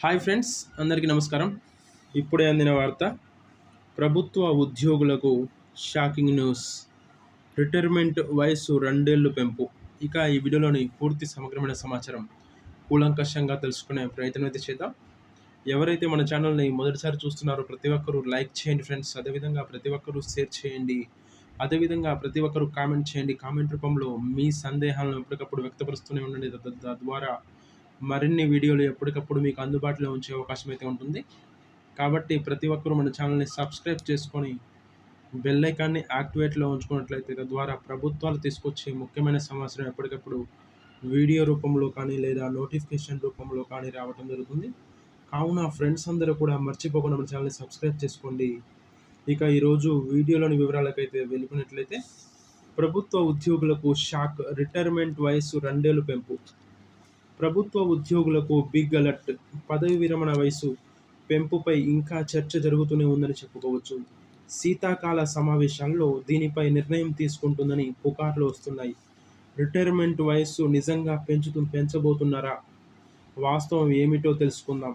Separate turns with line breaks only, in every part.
Hi friends అందరికీ నమస్కారం. ఇప్పుడే అందిన వార్త ప్రభుత్వ ఉద్యోగులకు షాకింగ్ న్యూస్. రిటైర్మెంట్ వయసు రెండేళ్ళు పెంపు. ఇక ఈ వీడియోలోని పూర్తి సమగ్రమైన సమాచారం కూలంకషంగా తెలుసుకునే ప్రయత్నం అయితే చేద్దాం. ఎవరైతే మన ఛానల్ని మొదటిసారి చూస్తున్నారో ప్రతి ఒక్కరూ లైక్ చేయండి ఫ్రెండ్స్. అదేవిధంగా ప్రతి ఒక్కరూ షేర్ చేయండి. అదేవిధంగా ప్రతి ఒక్కరూ కామెంట్ చేయండి. కామెంట్ రూపంలో మీ సందేహాలను ఎప్పటికప్పుడు వ్యక్తపరుస్తూనే ఉండండి. తద్వారా మరిన్ని వీడియోలు ఎప్పటికప్పుడు మీకు అందుబాటులో ఉంచే అవకాశం అయితే ఉంటుంది. కాబట్టి ప్రతి ఒక్కరూ మన ఛానల్ని సబ్స్క్రైబ్ చేసుకొని బెల్ ఐకాన్ని యాక్టివేట్లో ఉంచుకున్నట్లయితే తద్వారా ప్రభుత్వాలు తీసుకొచ్చే ముఖ్యమైన సమాచారం ఎప్పటికప్పుడు వీడియో రూపంలో కానీ లేదా నోటిఫికేషన్ రూపంలో కానీ రావడం జరుగుతుంది. కావున ఫ్రెండ్స్ అందరూ కూడా మర్చిపోకుండా మన ఛానల్ని సబ్స్క్రైబ్ చేసుకోండి. ఇక ఈరోజు వీడియోలోని వివరాలకైతే వెళ్ళిపోయినట్లయితే ప్రభుత్వ ఉద్యోగులకు షాక్ రిటైర్మెంట్ వయస్సు రెండేళ్ళు పెంపు. ప్రభుత్వ ఉద్యోగులకు బిగ్ అలర్ట్. పదవి విరమణ వయసు పెంపుపై ఇంకా చర్చ జరుగుతూనే ఉందని చెప్పుకోవచ్చు. శీతాకాల సమావేశాల్లో దీనిపై నిర్ణయం తీసుకుంటుందని పుకార్లు వస్తున్నాయి. రిటైర్మెంట్ వయస్సు నిజంగా పెంచుతూ పెంచబోతున్నారా? వాస్తవం ఏమిటో తెలుసుకుందాం.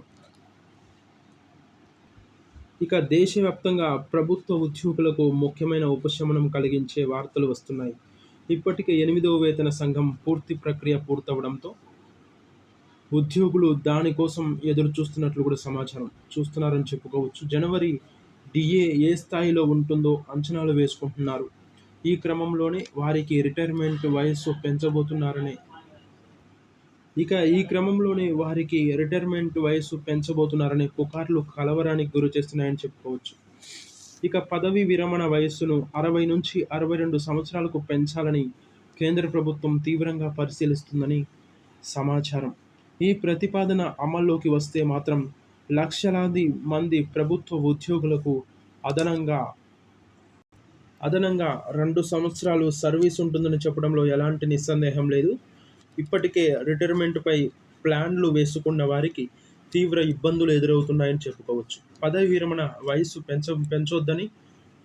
ఇక దేశవ్యాప్తంగా ప్రభుత్వ ఉద్యోగులకు ముఖ్యమైన ఉపశమనం కలిగించే వార్తలు వస్తున్నాయి. ఇప్పటికే ఎనిమిదవ వేతన సంఘం పూర్తి ప్రక్రియ పూర్తవడంతో ఉద్యోగులు దానికోసం ఎదురు చూస్తున్నట్లు కూడా సమాచారం చూస్తున్నారని చెప్పుకోవచ్చు. జనవరి డిఏ ఏ స్థాయిలో ఉంటుందో అంచనాలు వేసుకుంటున్నారు. ఈ క్రమంలోనే వారికి రిటైర్మెంట్ వయస్సు పెంచబోతున్నారని ఇక ఈ క్రమంలోనే వారికి రిటైర్మెంట్ వయస్సు పెంచబోతున్నారనే పుకార్లు కలవరానికి గురి చేస్తున్నాయని చెప్పుకోవచ్చు. ఇక పదవి విరమణ వయస్సును అరవై నుంచి అరవై రెండు సంవత్సరాలకు పెంచాలని కేంద్ర ప్రభుత్వం తీవ్రంగా పరిశీలిస్తుందని సమాచారం. ఈ ప్రతిపాదన అమల్లోకి వస్తే మాత్రం లక్షలాది మంది ప్రభుత్వ ఉద్యోగులకు అదనంగా అదనంగా రెండు సంవత్సరాలు సర్వీస్ ఉంటుందని చెప్పడంలో ఎలాంటి నిస్సందేహం లేదు. ఇప్పటికే రిటైర్మెంట్పై ప్లాన్లు వేసుకున్న వారికి తీవ్ర ఇబ్బందులు ఎదురవుతున్నాయని చెప్పుకోవచ్చు. పదవి విరమణ వయసు పెంచ పెంచొద్దని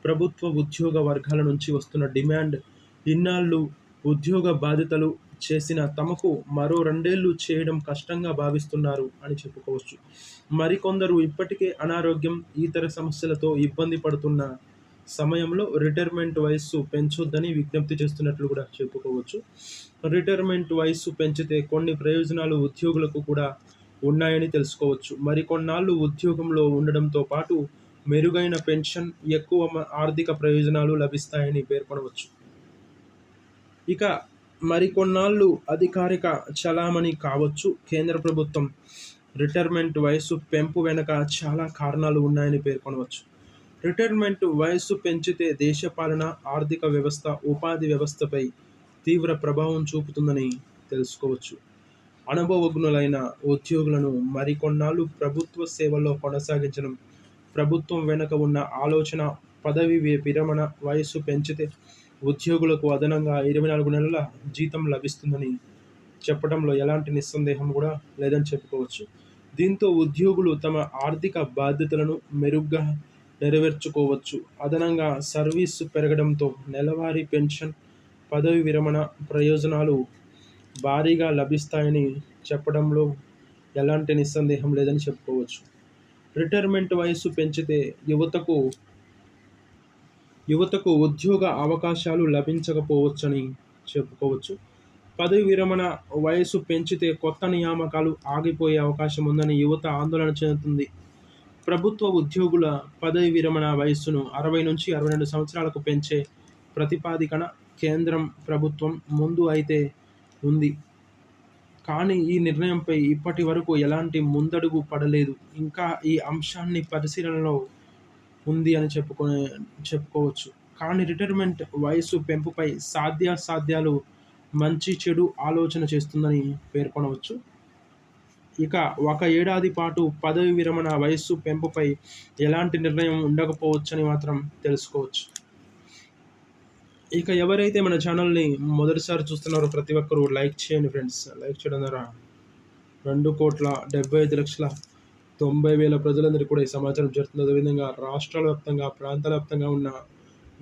ప్రభుత్వ ఉద్యోగ వర్గాల నుంచి వస్తున్న డిమాండ్ ఇన్నాళ్ళు ఉద్యోగ బాధ్యతలు చేసిన తమకు మరో రెండేళ్ళు చేయడం కష్టంగా భావిస్తున్నారు అని చెప్పుకోవచ్చు. మరికొందరు ఇప్పటికే అనారోగ్యం ఇతర సమస్యలతో ఇబ్బంది పడుతున్న సమయంలో రిటైర్మెంట్ వయస్సు పెంచొద్దని విజ్ఞప్తి చేస్తున్నట్లు కూడా చెప్పుకోవచ్చు. రిటైర్మెంట్ వయస్సు పెంచితే కొన్ని ప్రయోజనాలు ఉద్యోగులకు కూడా ఉన్నాయని తెలుసుకోవచ్చు. మరికొన్నాళ్ళు ఉద్యోగంలో ఉండడంతో పాటు మెరుగైన పెన్షన్ ఎక్కువ ఆర్థిక ప్రయోజనాలు లభిస్తాయని పేర్కొనవచ్చు. ఇక మరికొన్నాళ్ళు అధికారిక చలామణి కావచ్చు. కేంద్ర ప్రభుత్వం రిటైర్మెంట్ వయస్సు పెంపు వెనుక చాలా కారణాలు ఉన్నాయని పేర్కొనవచ్చు. రిటైర్మెంట్ వయస్సు పెంచితే దేశ పాలన ఆర్థిక వ్యవస్థ ఉపాధి వ్యవస్థపై తీవ్ర ప్రభావం చూపుతుందని తెలుసుకోవచ్చు. అనుభవజ్ఞులైన ఉద్యోగులను మరికొన్నాళ్ళు ప్రభుత్వ సేవల్లో కొనసాగించడం ప్రభుత్వం వెనుక ఉన్న ఆలోచన పదవి విరమణ వయస్సు పెంచితే ఉద్యోగులకు అదనంగా ఇరవై నాలుగు నెలల జీతం లభిస్తుందని చెప్పడంలో ఎలాంటి నిస్సందేహం కూడా లేదని చెప్పుకోవచ్చు. దీంతో ఉద్యోగులు తమ ఆర్థిక బాధ్యతలను మెరుగ్గా నెరవేర్చుకోవచ్చు. అదనంగా సర్వీసు పెరగడంతో నెలవారీ పెన్షన్ పదవి విరమణ ప్రయోజనాలు భారీగా లభిస్తాయని చెప్పడంలో ఎలాంటి నిస్సందేహం లేదని చెప్పుకోవచ్చు. రిటైర్మెంట్ వయస్సు పెంచితే యువతకు యువతకు ఉద్యోగ అవకాశాలు లభించకపోవచ్చని చెప్పుకోవచ్చు. పదవి విరమణ వయసు పెంచితే కొత్త నియామకాలు ఆగిపోయే అవకాశం ఉందని యువత ఆందోళన చెందుతుంది. ప్రభుత్వ ఉద్యోగుల పదవి విరమణ వయస్సును అరవై నుంచి అరవై రెండు సంవత్సరాలకు పెంచే ప్రతిపాదికన కేంద్రం ప్రభుత్వం ముందు అయితే ఉంది. కానీ ఈ నిర్ణయంపై ఇప్పటి వరకు ఎలాంటి ముందడుగు పడలేదు. ఇంకా ఈ అంశాన్ని పరిశీలనలో ఉంది అని చెప్పుకునే చెప్పుకోవచ్చు. కానీ రిటైర్మెంట్ వయసు పెంపుపై సాధ్యాసాధ్యాలు మంచి చెడు ఆలోచన చేస్తుందని పేర్కొనవచ్చు. ఇక ఒక ఏడాది పాటు పదవి విరమణ వయస్సు పెంపుపై ఎలాంటి నిర్ణయం ఉండకపోవచ్చని మాత్రం తెలుసుకోవచ్చు. ఇక ఎవరైతే మన ఛానల్ని మొదటిసారి చూస్తున్నారో ప్రతి ఒక్కరూ లైక్ చేయండి ఫ్రెండ్స్. లైక్ చేయడం ద్వారా రెండు కోట్ల డెబ్బై ఐదు లక్షల తొంభై వేల ప్రజలందరికీ కూడా ఈ సమాచారం చేరుతుంది. అదేవిధంగా రాష్ట్రాల వ్యాప్తంగా ప్రాంతాల వ్యాప్తంగా ఉన్న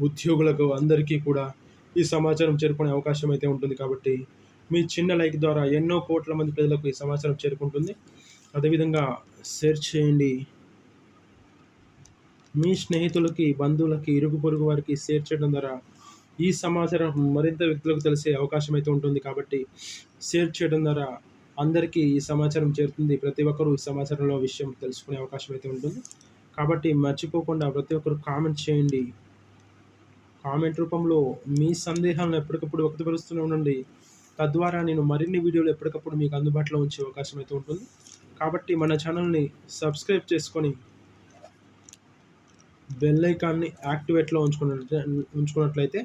ఉద్యోగులకు అందరికీ కూడా ఈ సమాచారం చేరుకునే అవకాశం అయితే ఉంటుంది కాబట్టి మీ చిన్న లైక్ ద్వారా ఎన్నో కోట్ల మంది ప్రజలకు ఈ సమాచారం చేరుకుంటుంది. అదేవిధంగా షేర్ చేయండి. మీ స్నేహితులకి బంధువులకి ఇరుగు పొరుగు వారికి షేర్ చేయడం ద్వారా ఈ సమాచారం మరింత వ్యక్తులకు తెలిసే అవకాశం అయితే ఉంటుంది కాబట్టి షేర్ చేయడం ద్వారా అందరికీ ఈ సమాచారం చేరుతుంది. ప్రతి ఒక్కరూ ఈ సమాచారంలో విషయం తెలుసుకునే అవకాశం అయితే ఉంటుంది. కాబట్టి మర్చిపోకుండా ప్రతి ఒక్కరు కామెంట్ చేయండి. కామెంట్ రూపంలో మీ సందేహాలను ఎప్పటికప్పుడు వ్యక్తపరుస్తూనే ఉండండి. తద్వారా నేను మరిన్ని వీడియోలు ఎప్పటికప్పుడు మీకు అందుబాటులో ఉంచే అవకాశం అయితే ఉంటుంది. కాబట్టి మన ఛానల్ని సబ్స్క్రైబ్ చేసుకొని బెల్ ఐకాన్ని యాక్టివేట్లో ఉంచుకున్నట్లయితే ఉంచుకున్నట్లయితే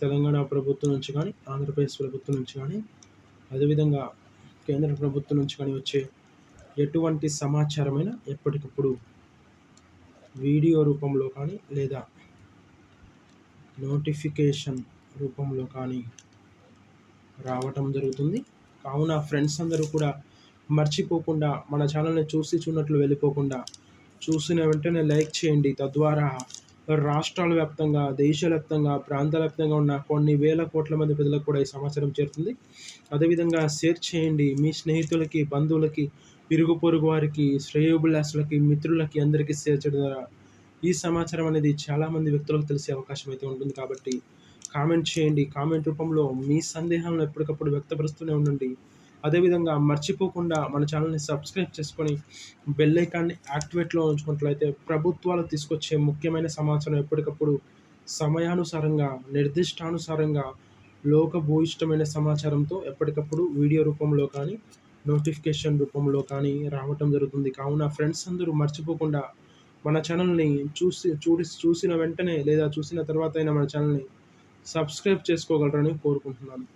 తెలంగాణ ప్రభుత్వం నుంచి కానీ ఆంధ్రప్రదేశ్ ప్రభుత్వం నుంచి కానీ అదేవిధంగా కేంద్ర ప్రభుత్వం నుంచి కానీ వచ్చే ఎటువంటి సమాచారమైనా ఎప్పటికప్పుడు వీడియో రూపంలో కానీ లేదా నోటిఫికేషన్ రూపంలో కానీ రావటం జరుగుతుంది. కావున ఫ్రెండ్స్ అందరూ కూడా మర్చిపోకుండా మన ఛానల్ని చూసి చూడట్లు వెళ్ళిపోకుండా చూసిన వెంటనే లైక్ చేయండి. తద్వారా రాష్ట్రాల వ్యాప్తంగా దేశ వ్యాప్తంగా ప్రాంతాల వ్యాప్తంగా ఉన్న కొన్ని వేల కోట్ల మంది ప్రజలకు కూడా ఈ సమాచారం చేరుతుంది. అదేవిధంగా షేర్ చేయండి. మీ స్నేహితులకి బంధువులకి పిరుగు పొరుగు వారికి శ్రేయోభిలాసులకి మిత్రులకి అందరికీ షేర్ చేయడం ద్వారా ఈ సమాచారం అనేది చాలామంది వ్యక్తులకు తెలిసే అవకాశం అయితే ఉంటుంది. కాబట్టి కామెంట్ చేయండి. కామెంట్ రూపంలో మీ సందేహాలను ఎప్పటికప్పుడు వ్యక్తపరుస్తూనే ఉండండి. అదేవిధంగా మర్చిపోకుండా మన ఛానల్ని సబ్స్క్రైబ్ చేసుకొని బెల్ ఐకాన్ని యాక్టివేట్లో ఉంచుకున్నట్లయితే ప్రభుత్వాలు తీసుకొచ్చే ముఖ్యమైన సమాచారం ఎప్పటికప్పుడు సమయానుసారంగా నిర్దిష్టానుసారంగా లోకభూయిష్టమైన సమాచారంతో ఎప్పటికప్పుడు వీడియో రూపంలో కానీ నోటిఫికేషన్ రూపంలో కానీ రావటం జరుగుతుంది. కావున ఫ్రెండ్స్ అందరూ మర్చిపోకుండా మన ఛానల్ని చూసి చూడి చూసిన వెంటనే లేదా చూసిన తర్వాత అయినా మన ఛానల్ని సబ్స్క్రైబ్ చేసుకోగలరని కోరుకుంటున్నాను.